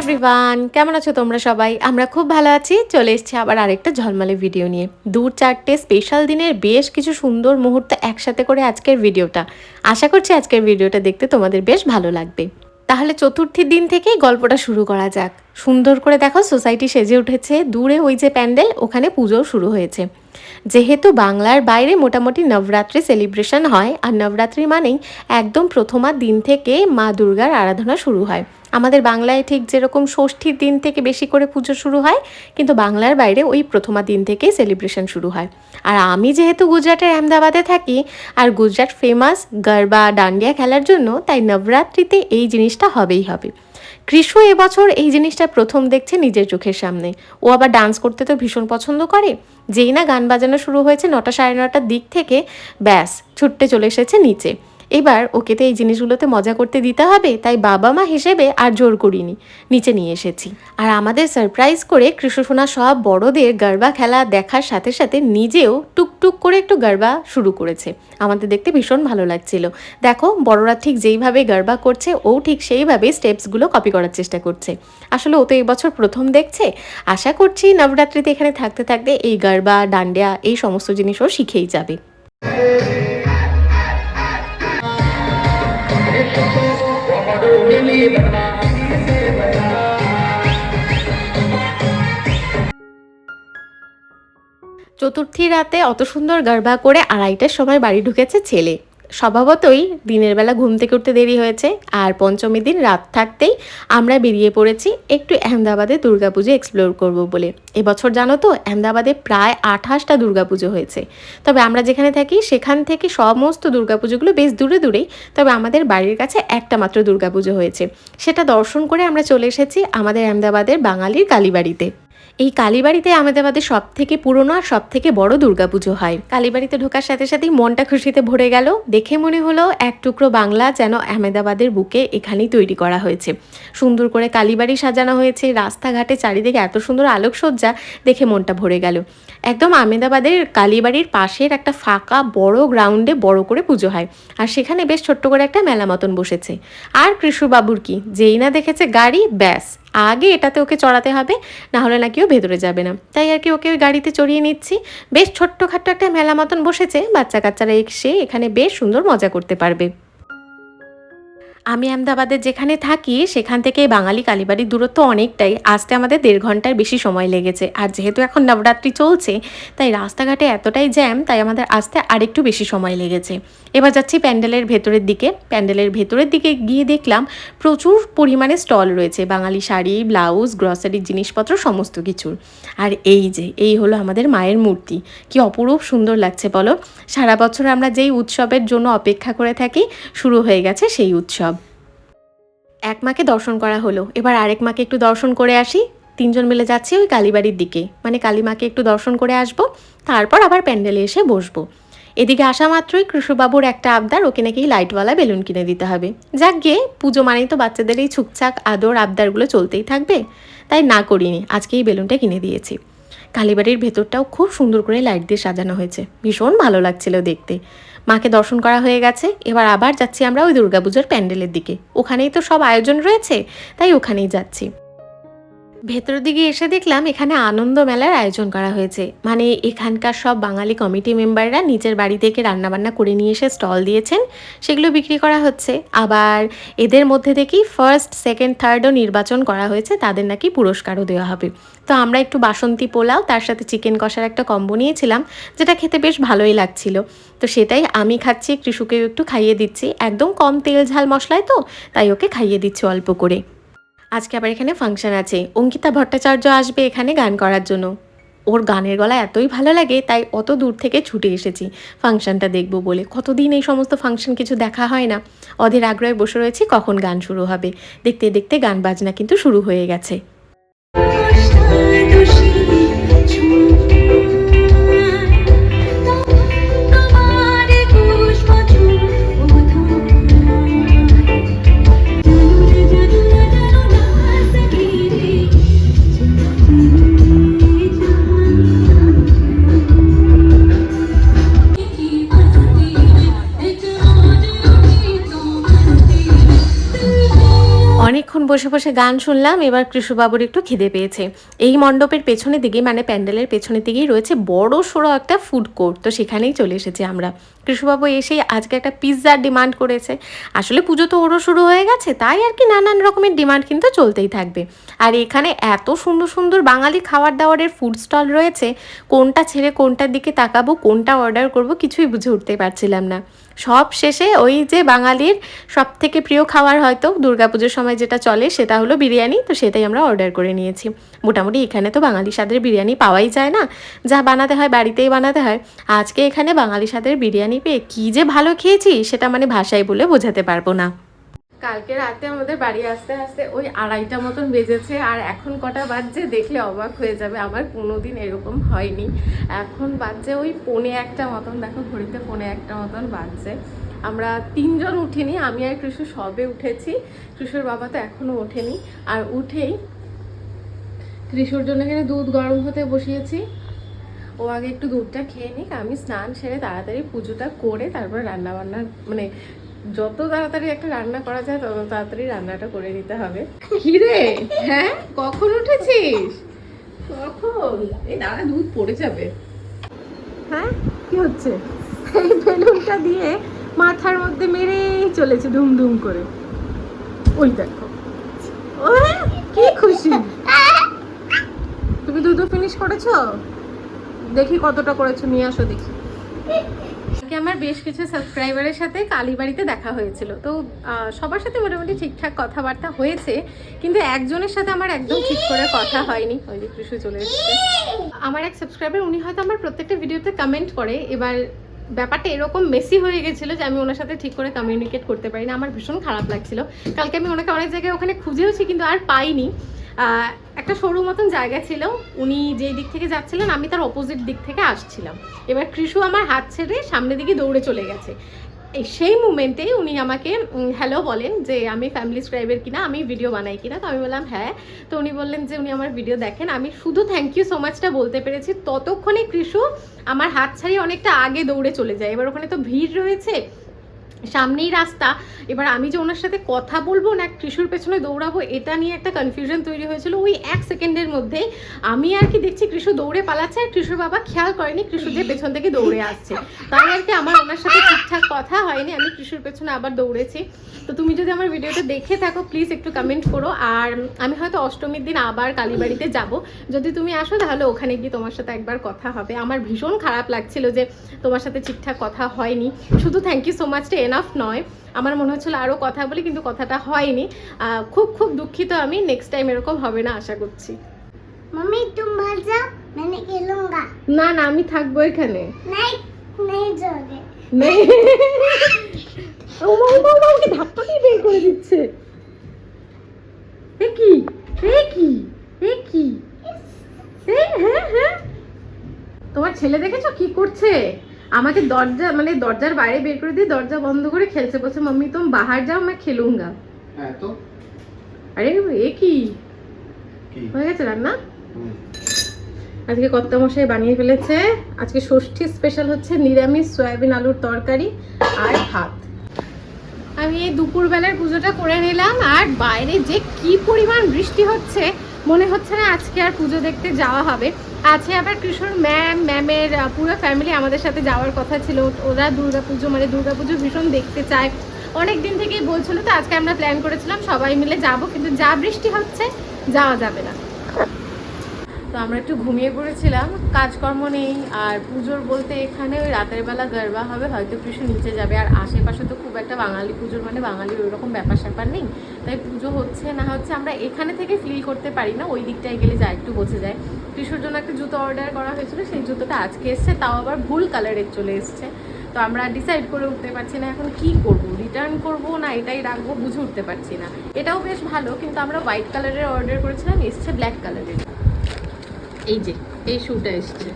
Everyone, কেমন আছো তোমরা সবাই? আমরা খুব ভালো আছি। চলে এসেছি আবার আরেকটা ঝলমলে ভিডিও নিয়ে। দূর চারটে স্পেশাল দিনের বেশ কিছু সুন্দর মুহূর্ত একসাথে করে আজকের ভিডিওটা। আশা করছি আজকের ভিডিওটা দেখতে তোমাদের বেশ ভালো লাগবে। তাহলে চতুর্থীর দিন থেকেই গল্পটা শুরু করা যাক। সুন্দর করে দেখো, সোসাইটি সেজে উঠেছে। দূরে ওই যে প্যান্ডেল, ওখানে পুজো শুরু হয়েছে। যেহেতু বাংলার বাইরে মোটামুটি নবরাত্রি সেলিব্রেশন হয়, আর নবরাত্রি মানেই একদম প্রথমার দিন থেকে মা দুর্গার আরাধনা শুরু হয়। আমাদের বাংলায় ঠিক যেরকম ষষ্ঠীর দিন থেকে বেশি করে পুজো শুরু হয়, কিন্তু বাংলার বাইরে ওই প্রথমা দিন থেকেই সেলিব্রেশন শুরু হয়। আর আমি যেহেতু গুজরাটের আহমেদাবাদে থাকি, আর গুজরাট ফেমাস গরবা ডান্ডিয়া খেলার জন্য, তাই নবরাত্রিতে এই জিনিসটা হবেই হবে। কৃষ্ণ এবছর এই জিনিসটা প্রথম দেখছে নিজের চোখের সামনে। ও আবার ডান্স করতে তো ভীষণ পছন্দ করে। যেই না গান বাজানো শুরু হয়েছে নটা সাড়ে নটার দিক থেকে, ব্যাস, ছুটতে চলে এসেছে নিচে। এবার ওকে তো এই জিনিসগুলোতে মজা করতে দিতে হবে, তাই বাবা মা হিসেবে আর জোর করিনি, নিচে নিয়ে এসেছি। আর আমাদের সারপ্রাইজ করে কৃষ্ণসোনা সব বড়দের গারবা খেলা দেখার সাথে সাথে নিজেও টুকটুক করে একটু গারবা শুরু করেছে। আমাদের দেখতে ভীষণ ভালো লাগছিল। দেখো, বড়রা ঠিক যেইভাবে গারবা করছে, ও ঠিক সেইভাবে স্টেপসগুলো কপি করার চেষ্টা করছে। আসলে ও তো এবছর প্রথম দেখছে। আশা করছি নবরাত্রিতে এখানে থাকতে থাকতে এই গারবা, ডান্ডিয়া, এই সমস্ত জিনিসও শিখেই যাবে। চতুর্থী রাতে অত সুন্দর গারবা করে আড়াইটার সময় বাড়ি ঢুকেছে ছেলে। স্বভাবতই দিনের বেলা ঘুম থেকে উঠতে দেরি হয়েছে, আর পঞ্চমী দিন রাত থাকতেই আমরা বেরিয়ে পড়েছি একটু আহমেদাবাদে দুর্গাপুজো এক্সপ্লোর করব বলে। এবছর জানো তো, আহমেদাবাদে প্রায় আঠাশটা দুর্গাপুজো হয়েছে। তবে আমরা যেখানে থাকি, সেখান থেকে সমস্ত দুর্গাপুজোগুলো বেশ দূরে দূরেই, তবে আমাদের বাড়ির কাছে একটা মাত্র দুর্গাপুজো হয়েছে। সেটা দর্শন করে আমরা চলে এসেছি আমাদের আহমেদাবাদের বাঙালির কালীবাড়িতে। এই কালীবাড়িতে আহমেদাবাদের সব থেকে পুরনো আর সব থেকে বড় দুর্গাপুজো হয়। কালীবাড়িতে ঢোকার সাথে সাথেই মনটা খুশিতে ভরে গেল। দেখে মনে হলো এক টুকরো বাংলা যেন আহমেদাবাদের বুকে এখানেই তৈরি করা হয়েছে। সুন্দর করে কালীবাড়ি সাজানো হয়েছে। রাস্তাঘাটে চারিদিকে এত সুন্দর আলোকসজ্জা দেখে মনটা ভরে গেল। একদম আহমেদাবাদের কালীবাড়ির পাশের একটা ফাঁকা বড় গ্রাউন্ডে বড় করে পুজো হয়। আর সেখানে বেশ ছোট্ট করে একটা মেলা মতন বসেছে। আর কৃষ্ণবাবুর কি? যেই না দেখেছে গাড়ি, ব্যাস। আগে এটাতে ওকে চড়াতে হবে না হলে নাকি ও ভেতরে যাবে না। তাই আর কি ওকে ওই গাড়িতে চড়িয়ে নিচ্ছি। বেশ ছোট্টখাট্ট একটা মেলা মতন বসেছে বাচ্চা কাচ্চারা এসে এখানে বেশ সুন্দর মজা করতে পারবে। আমি আহমেদাবাদের যেখানে থাকি, সেখান থেকে বাঙালি কালীবাড়ির দূরত্ব অনেকটাই। আসতে আমাদের দেড় ঘণ্টার বেশি সময় লেগেছে। আর যেহেতু এখন নবরাত্রি চলছে, তাই রাস্তাঘাটে এতটাই জ্যাম, তাই আমাদের আসতে আরেকটু বেশি সময় লেগেছে। এবার যাচ্ছি প্যান্ডেলের ভেতরের দিকে। প্যান্ডেলের ভেতরের দিকে গিয়ে দেখলাম প্রচুর পরিমাণে স্টল রয়েছে। বাঙালি শাড়ি, ব্লাউজ, গ্রসারির জিনিসপত্র, সমস্ত কিছুর। আর এই যে, এই হলো আমাদের মায়ের মূর্তি। কি অপরূপ সুন্দর লাগছে বলো? সারা বছর আমরা যেই উৎসবের জন্য অপেক্ষা করে থাকি, শুরু হয়ে গেছে সেই উৎসব। এক মাকে দর্শন করা হলো। এবার আরেক মাকে একটু দর্শন করে আসি। তিনজন মিলে যাচ্ছি ওই কালীবাড়ির দিকে। মানে কালী মাকে একটু দর্শন করে আসব, তারপর আবার প্যান্ডেলে এসে বসবো। এদিকে আসা মাত্রই কৃষ্ণবাবুর একটা আবদার, ওকে নাকি লাইটওয়ালা বেলুন কিনে দিতে হবে। যাক গিয়ে পুজো মানেই তো বাচ্চাদের এই ছুকছাক আদর আবদারগুলো চলতেই থাকবে। তাই না করিনি আজকে এই বেলুনটা কিনে দিয়েছি। কালীবাড়ির ভেতরটাও খুব সুন্দর করে লাইট দিয়ে সাজানো হয়েছে। ভীষণ ভালো লাগছিল দেখতে। মাকে দর্শন করা হয়ে গেছে, এবার আবার যাচ্ছি আমরা ওই দুর্গাপুজোর প্যান্ডেলের দিকে। ওখানেই তো সব আয়োজন রয়েছে, তাই ওখানেই যাচ্ছি। ভেতরের দিকে এসে দেখলাম এখানে আনন্দ মেলার আয়োজন করা হয়েছে। মানে এখানকার সব বাঙালি কমিটি মেম্বাররা নিজের বাড়ি থেকে রান্নাবান্না করে নিয়ে এসে স্টল দিয়েছেন, সেগুলো বিক্রি করা হচ্ছে। আবার এদের মধ্যে থেকেই ফার্স্ট সেকেন্ড থার্ডও নির্বাচন করা হয়েছে, তাদের নাকি পুরস্কারও দেওয়া হবে। তো আমরা একটু বাসন্তী পোলাও, তার সাথে চিকেন কষার একটা কম্বো নিয়েছিলাম, যেটা খেতে বেশ ভালোই লাগছিল। তো সেটাই আমি খাচ্ছি, কৃষুকেও একটু খাইয়ে দিচ্ছি। একদম কম তেল ঝাল মশলায় তো, তাই ওকে খাইয়ে দিচ্ছি অল্প করে। আজকে আবার এখানে ফাংশন আছে। অঙ্কিতা ভট্টাচার্য আসবে এখানে গান করার জন্য। ওর গানের গলা এতই ভালো লাগে, তাই অত দূর থেকে ছুটে এসেছি ফাংশনটা দেখব বলে। কতদিন এই সমস্ত ফাংশন কিছু দেখা হয় না। অধের আগ্রহে বসে রয়েছি, কখন গান শুরু হবে। দেখতে দেখতে গান বাজনা কিন্তু শুরু হয়ে গেছে। বসে বসে গান শুনলাম, এবার কৃষ্ণবাবুর একটু খিদে পেয়েছে। এই মণ্ডপের পেছনের দিকেই মানে প্যান্ডেলের পেছনের দিকেই রয়েছে বড় সড়ো একটা ফুড কোর্ট তো সেখানেই চলে এসেছি আমরা। কৃষ্ণবাবু এসেই আজকে একটা পিৎজার ডিমান্ড করেছে। আসলে পুজো তো ওরও শুরু হয়ে গেছে, তাই আর কি নানান রকমের ডিমান্ড কিন্তু চলতেই থাকবে। আর এখানে এত সুন্দর সুন্দর বাঙালি খাবার দাবারের ফুড স্টল রয়েছে, কোনটা ছেড়ে কোনটার দিকে তাকাবো, কোনটা অর্ডার করব কিছুই বুঝে উঠতে পারছিলাম না। সব শেষে ওই যে বাঙালির সব থেকে প্রিয় খাবার হয়তো দুর্গাপুজোর সময় যেটা চলে সেটা হলো বিরিয়ানি, তো সেটাই আমরা অর্ডার করে নিয়েছি। মোটামুটি এখানে তো বাঙালি স্বাদের বিরিয়ানি পাওয়াই যায় না। যা বানাতে হয় বাড়িতেই বানাতে হয়। আজকে এখানে বাঙালি স্বাদের বিরিয়ানি পেয়ে কী যে ভালো খেয়েছি সেটা মানে ভাষায় বলে বোঝাতে পারব না। কালকে রাতে আমাদের বাড়ি আসতে আসতে ওই আড়াইটা মতন বেজেছে আর এখন কটা বাজছে দেখলে অবাক হয়ে যাবে, আমার কোনোদিন এরকম হয়নি। এখন বাজছে ওই পৌনে একটা মতন, দেখো ঘড়িতে পৌনে একটা মতন বাজছে। আমরা তিনজন উঠিনি, আমি আর কৃষ্ণ সবে উঠেছি। কৃষ্ণর বাবা তো এখনও ওঠেনি। আর উঠেই কৃষ্ণর জন্য এখানে দুধ গরম হতে বসিয়েছি। ও আগে একটু দুধটা খেয়ে নিক, আমি স্নান সেরে তাড়াতাড়ি পুজোটা করে তারপর রান্না বান্না মানে যত তাড়াতাড়ি একটা রান্না করা যায় তত তাড়াতাড়ি রান্নাটা করে নিতে হবে। কি রে? হ্যাঁ? কখন উঠেছিস? কখন? এই দাঁড়া দুধ পড়ে যাবে। হ্যাঁ? কি হচ্ছে? এই বেলুনটা দিয়ে মাথার মধ্যে মেরেই চলেছে ধুম ধুম করে। ওই দেখো। ও কি খুশি। তুমি দুধ ফিনিশ করেছ? দেখি কতটা করেছ নিয়ে আসো দেখি। আমার বেশ কিছু সাবস্ক্রাইবারের সাথে কালীবাড়িতে দেখা হয়েছিল। তো সবার সাথে মোটামুটি ঠিকঠাক কথাবার্তা হয়েছে, কিন্তু একজনের সাথে আমার একদম ঠিক করে কথা হয়নি। ওই যে কৃষি চলে এসেছে। আমার এক সাবস্ক্রাইবার উনি হয়তো আমার প্রত্যেকটা ভিডিওতে কমেন্ট করে। এবার ব্যাপারটা এরকম মেসি হয়ে গেছিল যে আমি ওনার সাথে ঠিক করে কমিউনিকেট করতে পারি না আমার ভীষণ খারাপ লাগছিল। কালকে আমি ওনাকে অনেক জায়গায় ওখানে খুঁজেওছি, কিন্তু আর পাইনি। একটা সরু মতন জায়গা ছিল। উনি যেই দিক থেকে যাচ্ছিলেন, আমি তার অপোজিট দিক থেকে আসছিলাম। এবার কৃষু আমার হাত ছেড়ে সামনের দিকে দৌড়ে চলে গেছে। সেই মুমেন্টেই উনি আমাকে হ্যালো বলেন যে, আমি ফ্যামিলি স্ক্রাইবের কিনা? আমি ভিডিও বানাই কিনা? তো আমি বললাম হ্যাঁ। তো উনি বললেন যে, উনি আমার ভিডিও দেখেন। আমি শুধু থ্যাংক ইউ সো মাচটা বলতে পেরেছি। ততক্ষণে কৃষু আমার হাত ছাড়িয়ে অনেকটা আগে দৌড়ে চলে যায়। এবার ওখানে তো ভিড় রয়েছে। সামনেই রাস্তা। এবার আমি যে ওনার সাথে কথা বলব না এক কৃষুর পেছনে দৌড়াবো, এটা নিয়ে একটা কনফিউশন তৈরি হয়েছিল ওই এক সেকেন্ডের মধ্যেই। আমি আর কি দেখছি কৃষু দৌড়ে পালাচ্ছে আর কৃষুর বাবা খেয়াল করেনি কৃষু যে পেছন থেকে দৌড়ে আসছে। তাই আর কি আমার ওনার সাথে ঠিকঠাক কথা হয়নি, আমি কৃষুর পেছনে আবার দৌড়েছি। তো তুমি যদি আমার ভিডিওটা দেখে থাকো প্লিজ একটু কমেন্ট করো। আর আমি হয়তো অষ্টমীর দিন আবার কালীবাড়িতে যাব। যদি তুমি আসো, তাহলে ওখানে গিয়ে তোমার সাথে একবার কথা হবে। আমার ভীষণ খারাপ লাগছিল যে তোমার সাথে ঠিকঠাক কথা হয়নি। শুধু থ্যাংক ইউ সো মাচটা এনাফ নয়। আমার মনে হচ্ছিল আরও কথা বলি কিন্তু কথাটা হয়নি। খুব খুব দুঃখিত আমি নেক্সট টাইম এরকম হবে না আশা করছি। মামি মানে খেলুঙ্গা না না আমি থাকব এখানে। নাই নাই জগে নাই। ও মা মা বের করে দিচ্ছে। এ কি? এ কি? এ কি? এ হ্যাঁ হ্যাঁ। তোমার ছেলে দেখেছ কি করছে? আমাকে দরজা মানে দরজার বাইরে বের করে দিয়ে দরজা বন্ধ করে খেলছে বলছে মাম্মি তুমি বাহার যাও আমি খেলুঙ্গা। হ্যাঁ তো? আরে এ কি? হয়ে গেছে রান্না? আজকে কর্তা মশাই বানিয়ে ফেলেছে। আজকে ষষ্ঠী স্পেশাল হচ্ছে নিরামিষ সয়াবিন আলুর তরকারি আর ভাত। আমি এই দুপুরবেলার পুজোটা করে নিলাম আর বাইরে যে কি পরিমাণ বৃষ্টি হচ্ছে মনে হচ্ছে না আজকে আর পুজো দেখতে যাওয়া হবে। আছে আবার কৃষ্ণর ম্যাম ম্যামের পুরো ফ্যামিলি আমাদের সাথে যাওয়ার কথা ছিল। ওরা দুর্গাপুজো মানে দুর্গাপুজো ভীষণ দেখতে চায়। অনেক দিন থেকেই বলছিল, তো আজকে আমরা প্ল্যান করেছিলাম সবাই মিলে যাব, কিন্তু যা বৃষ্টি হচ্ছে, যাওয়া যাবে না। তো আমরা একটু ঘুমিয়ে পড়েছিলাম, কাজকর্ম নেই, আর পুজোর বলতে এখানে ওই রাতের বেলা গরবা হবে, হয়তো কৃষি নিচে যাবে, আর আশেপাশে তো খুব একটা বাঙালি পুজোর মানে বাঙালির ওইরকম ব্যাপার স্যাপার নেই, তাই পুজো হচ্ছে না হচ্ছে আমরা এখানে থেকে ফিল করতে পারি না, ওই দিকটায় গেলে যা একটু বোঝা যায়। কৃষির জন্য একটা জুতো অর্ডার করা হয়েছিল, সেই জুতোটা আজকে এসছে, তাও আবার ভুল কালারের চলে এসছে। তো আমরা ডিসাইড করে উঠতে পারছি না এখন কি করব রিটার্ন করব না এটাই রাখব বুঝে উঠতে পারছি না। এটাও বেশ ভালো, কিন্তু আমরা হোয়াইট কালারের অর্ডার করেছিলাম, এসছে ব্ল্যাক কালারের এই যে এই শুটা এসছে।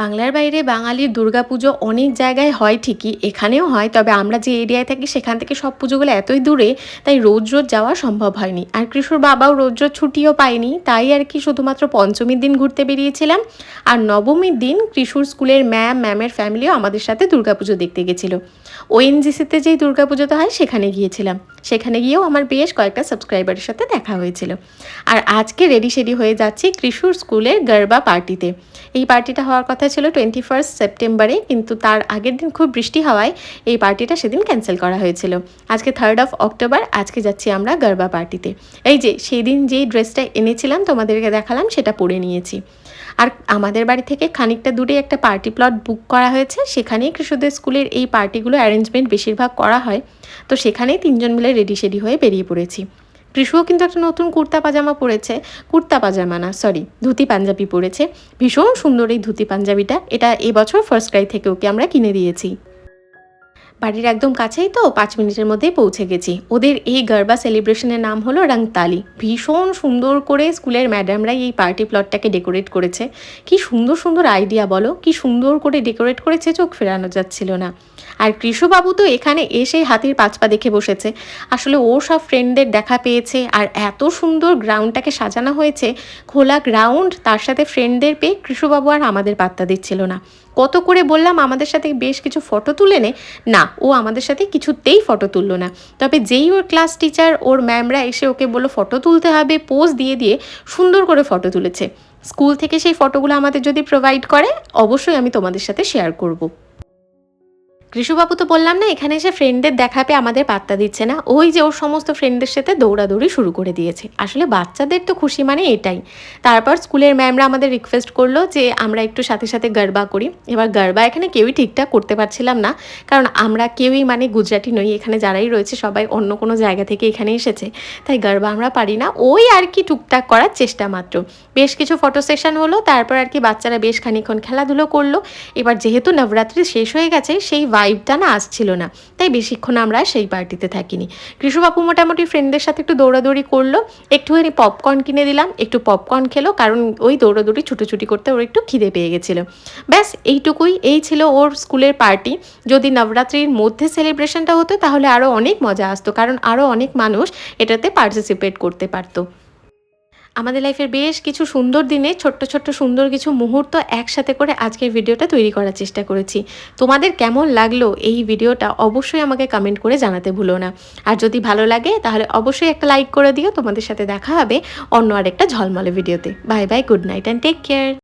বাংলার বাইরে বাঙালির দুর্গাপুজো অনেক জায়গায় হয় ঠিকই, এখানেও হয়, তবে আমরা যে এরিয়ায় থাকি সেখান থেকে সব পুজোগুলো এতই দূরে, তাই রোজ রোজ যাওয়া সম্ভব হয়নি। আর কৃষ্ণর বাবাও রোজ রোজ ছুটিও পায়নি, তাই আর কি শুধুমাত্র পঞ্চমীর দিন ঘুরতে বেরিয়েছিলাম। আর নবমীর দিন কৃষ্ণর স্কুলের ম্যাম, ম্যামের ফ্যামিলিও আমাদের সাথে দুর্গাপুজো দেখতে গেছিল। ওএনজিসিতে যেই দুর্গাপুজোটা হয় সেখানে গিয়েছিলাম। সেখানে গিয়েও আমার বেশ কয়েকটা সাবস্ক্রাইবারের সাথে দেখা হয়েছিল। আর আজকে রেডি সেডি হয়ে যাচ্ছি কৃষ্ণর স্কুলের গরবা পার্টিতে। এই পার্টিটা হওয়ার কথা ছিল টোয়েন্টি ফার্স্ট সেপ্টেম্বরে কিন্তু তার আগের দিন খুব বৃষ্টি হওয়ায় এই পার্টিটা সেদিন ক্যান্সেল করা হয়েছিল। আজকে থার্ড অফ অক্টোবর আজকে যাচ্ছি আমরা গরবা পার্টিতে এই যে সেই দিন যেই ড্রেসটা এনেছিলাম, তোমাদেরকে দেখালাম, সেটা পরে নিয়েছি। আর আমাদের বাড়ি থেকে খানিকটা দূরে একটা পার্টি প্লট বুক করা হয়েছে, সেখানেই কৃষকদের স্কুলের এই পার্টিগুলো অ্যারেঞ্জমেন্ট বেশিরভাগ করা হয়। তো সেখানেই তিনজন মিলে রেডি সেডি হয়ে বেরিয়ে পড়েছি। কৃষুও কিন্তু একটা নতুন কুর্তা পাজামা পরেছে। কুর্তা পাজামা না সরি ধুতি পাঞ্জাবি পরেছে। ভীষণ সুন্দর এই ধুতি পাঞ্জাবিটা। এটা এবছর ফার্স্ট ক্রাই থেকে ওকে আমরা কিনে দিয়েছি। বাড়ির একদম কাছেই তো, পাঁচ মিনিটের মধ্যেই পৌঁছে গেছি। ওদের এই গরবা সেলিব্রেশনের নাম হলো রংতালি। ভীষণ সুন্দর করে স্কুলের ম্যাডামরাই এই পার্টি প্লটটাকে ডেকোরেট করেছে। কি সুন্দর সুন্দর আইডিয়া বলো? কি সুন্দর করে ডেকোরেট করেছে, চোখ ফেরানো যাচ্ছিল না। আর কৃষবাবু তো এখানে এসে হাতির পাঁচপা দেখে বসেছে। আসলে ও সব ফ্রেন্ডদের দেখা পেয়েছে আর এত সুন্দর গ্রাউন্ডটাকে সাজানো হয়েছে, খোলা গ্রাউন্ড তার সাথে ফ্রেন্ডদের পেয়ে কৃষবাবু আর আমাদের পাত্তা দিচ্ছিল না। কত করে বললাম, আমাদের সাথে বেশ কিছু ফটো তুলে নে। না, ও আমাদের সাথে কিছুতেই ফটো তুললো না। তবে যেই ওর ক্লাস টিচার ওর ম্যামরা এসে ওকে বলল ফটো তুলতে হবে পোজ দিয়ে দিয়ে সুন্দর করে ফটো তুলেছে। স্কুল থেকে সেই ফটোগুলো আমাদের যদি প্রোভাইড করে, অবশ্যই আমি তোমাদের সাথে শেয়ার করব। কৃষুবাবু তো বললাম না, এখানে এসে ফ্রেন্ডদের দেখা পেয়ে আমাদের পাত্তা দিচ্ছে না। ওই যে ওর সমস্ত ফ্রেন্ডদের সাথে দৌড়াদৌড়ি শুরু করে দিয়েছে। আসলে বাচ্চাদের তো খুশি মানে এটাই। তারপর স্কুলের ম্যামরা আমাদের রিকোয়েস্ট করল যে আমরা একটু সাথে সাথে গরবা করি। এবার গরবা এখানে কেউই ঠিকঠাক করতে পারছিলাম না, কারণ আমরা কেউই মানে গুজরাটি নই, এখানে যারাই রয়েছে সবাই অন্য কোনো জায়গা থেকে এখানে এসেছে। তাই গরবা আমরা পারি না। ওই আর কি টুকটাক করার চেষ্টা মাত্র। বেশ কিছু ফটো সেশন হলো, তারপর আর কি বাচ্চারা বেশ খানিক্ষণ খেলাধুলো করল। এবার যেহেতু নবরাত্রি শেষ হয়ে গেছে, সেই ভাইবটা না আসছিল না। তাই বেশিক্ষণ আমরা সেই পার্টিতে থাকিনি। কৃষ্ণবাবু মোটামুটি ফ্রেন্ডদের সাথে একটু দৌড়াদৌড়ি করল। একটুখানি পপকর্ন কিনে দিলাম, একটু পপকর্ন খেলো, কারণ ওই দৌড়াদৌড়ি, ছুটোছুটি করতে ওর একটু খিদে পেয়ে গেছিল। ব্যাস, এইটুকুই, এই ছিল ওর স্কুলের পার্টি যদি নবরাত্রির মধ্যে সেলিব্রেশনটা হতো, তাহলে আরও অনেক মজা আসতো, কারণ আরও অনেক মানুষ এটাতে পার্টিসিপেট করতে পারতো। আমাদের লাইফের বেশ কিছু সুন্দর দিনে ছোট্ট ছোট্ট সুন্দর কিছু মুহূর্ত একসাথে করে আজকের ভিডিওটা তৈরি করার চেষ্টা করেছি। তোমাদের কেমন লাগল এই ভিডিওটা অবশ্যই আমাকে কমেন্ট করে জানাতে ভুলো না। আর যদি ভালো লাগে, তাহলে অবশ্যই একটা লাইক করে দিও। তোমাদের সাথে দেখা হবে অন্য আরেকটা ঝলমলে ভিডিওতে। Bye bye good night and take care